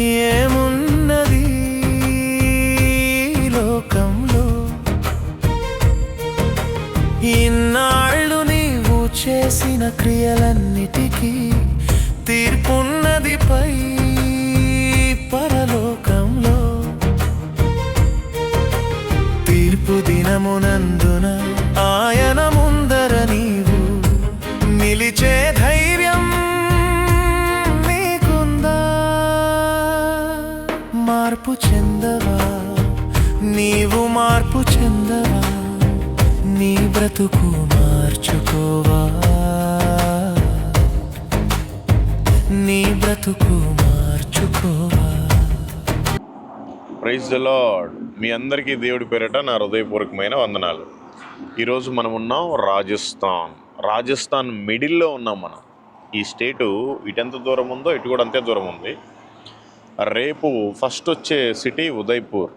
ఏమున్నది లోకంలో? ఇన్నాళ్ళు నీవు చేసిన క్రియలన్నిటికీ తీర్పున్నది పై పరలోకంలో. తీర్పు దినమునందు మార్పు చెందవా? నీవు మార్పు చెందవా? నీ బ్రతుకు మార్చుకోవా? నీ బ్రతుకు మార్చుకోవా? ప్రైజ్ ద లార్డ్ మీ అందరికీ దేవుడి పేరట నా హృదయపూర్వకమైన వందనాలు. ఈరోజు మనం ఉన్నాం రాజస్థాన్. రాజస్థాన్ మిడిల్లో ఉన్నాం మనం. ఈ స్టేటు ఇటు ఎంత దూరం ఉందో ఇటు కూడా అంతే దూరం ఉంది. రేపు ఫస్ట్ వచ్చే సిటీ ఉదయ్పూర్.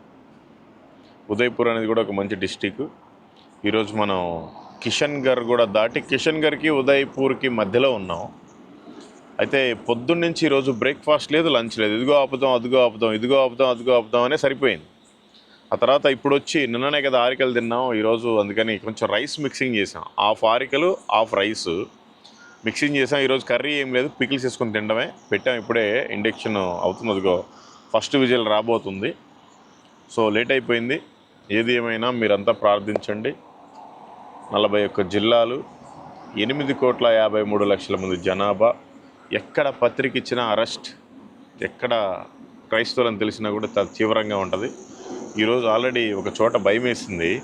ఉదయ్పూర్ అనేది కూడా ఒక మంచి డిస్టిక్ ఈరోజు మనం కిషన్ గర్ కూడా దాటి కిషన్ గర్కి ఉదయ్పూర్కి మధ్యలో ఉన్నాం. అయితే పొద్దున్న నుంచి ఈరోజు బ్రేక్ఫాస్ట్ లేదు లంచ్ లేదు. ఇదిగో ఆపుదాం అదిగో ఆపుదాం ఇదిగో ఆపుదాం అదిగో ఆపుదాం అనే సరిపోయింది. ఆ తర్వాత ఇప్పుడు వచ్చి నిన్ననే కదా ఆరికలు తిన్నాం. ఈరోజు అందుకని కొంచెం రైస్ మిక్సింగ్ చేసాం. హాఫ్ ఆరికలు హాఫ్ రైస్ మిక్సింగ్ చేసాం. ఈరోజు కర్రీ ఏం లేదు. పికిల్స్ వేసుకొని తినడమే. పెట్టాం. ఇప్పుడే ఇండక్షన్ అవుతుంది. అదిగో ఫస్ట్ విజిల్ రాబోతుంది. సో లేట్ అయిపోయింది. ఏది ఏమైనా మీరంతా ప్రార్థించండి. నలభై ఒక్క జిల్లాలు ఎనిమిది కోట్ల యాభై మూడు లక్షల మంది జనాభా. ఎక్కడ పత్రిక ఇచ్చినా అరెస్ట్ ఎక్కడ క్రైస్తవులని తెలిసినా కూడా తీవ్రంగా ఉంటుంది. ఈరోజు ఆల్రెడీ ఒక చోట భయం వేసింది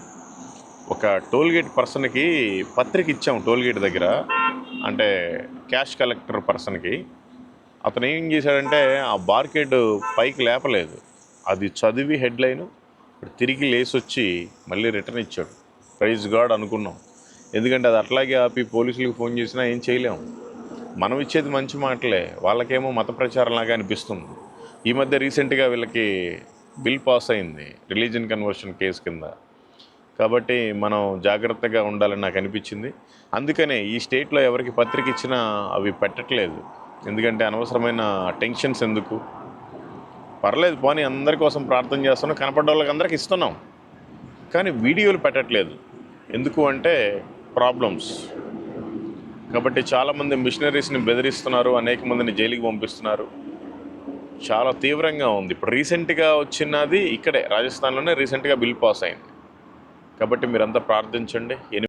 ఒక టోల్గేట్ పర్సన్కి పత్రిక ఇచ్చాము టోల్గేట్ దగ్గర. అంటే క్యాష్ కలెక్టర్ పర్సన్కి అతను ఏం చేశాడంటే ఆ బార్కేడ్ పైకి లేపలేదు. అది చదివి హెడ్లైన్ ఇప్పుడు తిరిగి లేసొచ్చి వచ్చి మళ్ళీ రిటర్న్ ఇచ్చాడు. ప్రైజ్ గాడ్ అనుకున్నాం. ఎందుకంటే అది అట్లాగే ఆపి పోలీసులకు ఫోన్ చేసినా ఏం చేయలేము మనం ఇచ్చేది మంచి మాటలే వాళ్ళకేమో మత ప్రచారంలాగా అనిపిస్తుంది. ఈ మధ్య రీసెంట్గా వీళ్ళకి బిల్ పాస్ అయింది రిలీజన్ కన్వర్షన్ కేసు కింద. కాబట్టి మనం జాగ్రత్తగా ఉండాలని నాకు అనిపించింది. అందుకనే ఈ స్టేట్లో ఎవరికి పత్రిక ఇచ్చినా అవి పెట్టట్లేదు. ఎందుకంటే అనవసరమైన టెన్షన్స్ ఎందుకు? పర్లేదు పోనీ అందరి కోసం ప్రార్థన చేస్తున్నాం కనపడ్డ వాళ్ళకి అందరికి ఇస్తున్నాం. కానీ వీడియోలు పెట్టట్లేదు. ఎందుకు అంటే ప్రాబ్లమ్స్. కాబట్టి చాలామంది మిషనరీస్ని బెదిరిస్తున్నారు అనేక మందిని జైలుకి పంపిస్తున్నారు. చాలా తీవ్రంగా ఉంది. ఇప్పుడు రీసెంట్గా వచ్చినది ఇక్కడే రాజస్థాన్లోనే రీసెంట్గా బిల్ పాస్ అయింది. కాబట్టి మీరంతా ప్రార్థించండి.